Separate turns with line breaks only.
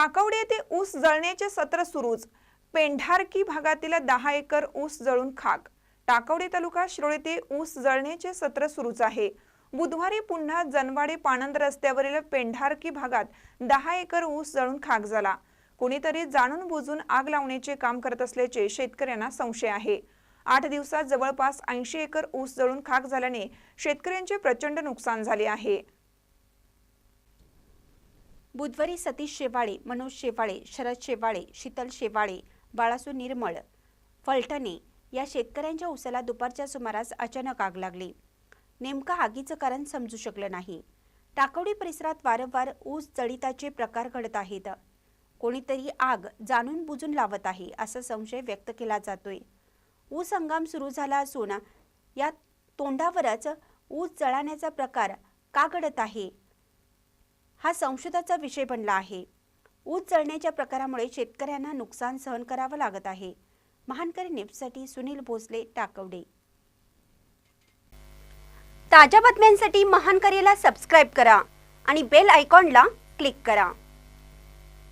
टाकवडे येथे ऊस जळण्याचे सत्र सुरूच. पेंढारकी भागातील दहा एकर ऊस जळून खाक. टाकवडे तालुका शिरोळ येथे ऊस जळण्याचे सत्र सुरूच आहे. बुधवारी पुन्हा जनवाडे पाणंद रस्त्यावरील पेंढारकी भागात दहा एकर ऊस जळून खाक झाला. कुणीतरी जाणून बुजून आग लावण्याचे काम करत असल्याचे शेतकऱ्यांना संशय आहे. आठ दिवसात जवळपास ऐंशी एकर ऊस जळून खाक झाल्याने शेतकऱ्यांचे प्रचंड नुकसान झाले आहे.
बुधवारी सतीश शेवाळे मनोज शेवाळे शरद शेवाळे शीतल शेवाळे बाळासू निर्मळ फलटणे या शेतकऱ्यांच्या उसाला दुपारच्या सुमारास अचानक आग लागली. नेमकं आगीचं कारण समजू शकलं नाही. टाकवडी परिसरात वारंवार ऊस जळिताचे प्रकार घडत आहेत. कोणीतरी आग जाणून बुजून लावत आहे असा संशय व्यक्त केला जातोय. ऊस हंगाम सुरू झाला असून या तोंडावरच ऊस जळाण्याचा प्रकार का घडत आहे? हा संशोधाचा विषय बनला आहे. ऊस जळण्याच्या प्रकारामुळे शेतकऱ्यांना नुकसान सहन करावं लागत आहे. महानकरी न्यूजसाठी सुनील भोसले टाकवडे. ताज्या बातम्यांसाठी महानकरीला सबस्क्राईब करा आणि बेल आयकॉनला क्लिक करा.